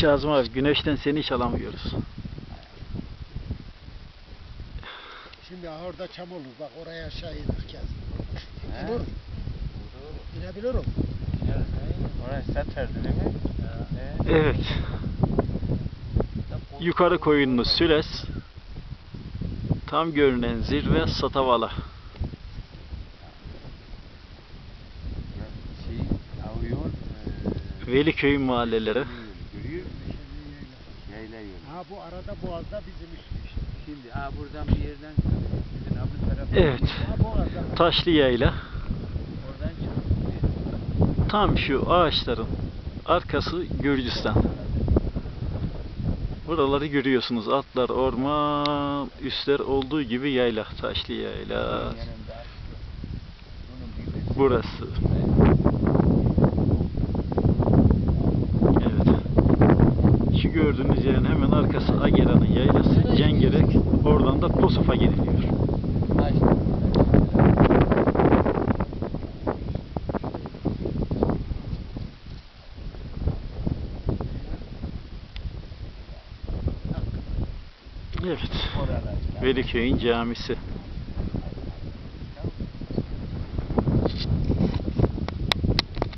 Kazım abi güneşten seni hiç alamıyoruz. Şimdi orada çam olur. Bak oraya aşağı iner kez. He? İnir. İnebilirim. Orası satardı değil mi? Evet. Yukarı koyunlu Süles. Tam görünen zirve Satavala. Şey, eee, Veliköy mahalleleri. Ha bu arada boğazda bizim işte. Şimdi ha buradan bir yerden sizin abı tarafa. Evet. Ha boğazda. Taşlı yayla. Oradan çıkıyor. Tam şu ağaçların arkası Gürcistan. Buraları görüyorsunuz. Altlar orman, üstler olduğu gibi yayla. Taşlı yayla. Burası. Evet. Şu gördüğünüz yerin hemen arkası Agera'nın yaylası. Cengerek. Oradan da Posof'a gidiliyor. Evet. Veliköy'ün camisi.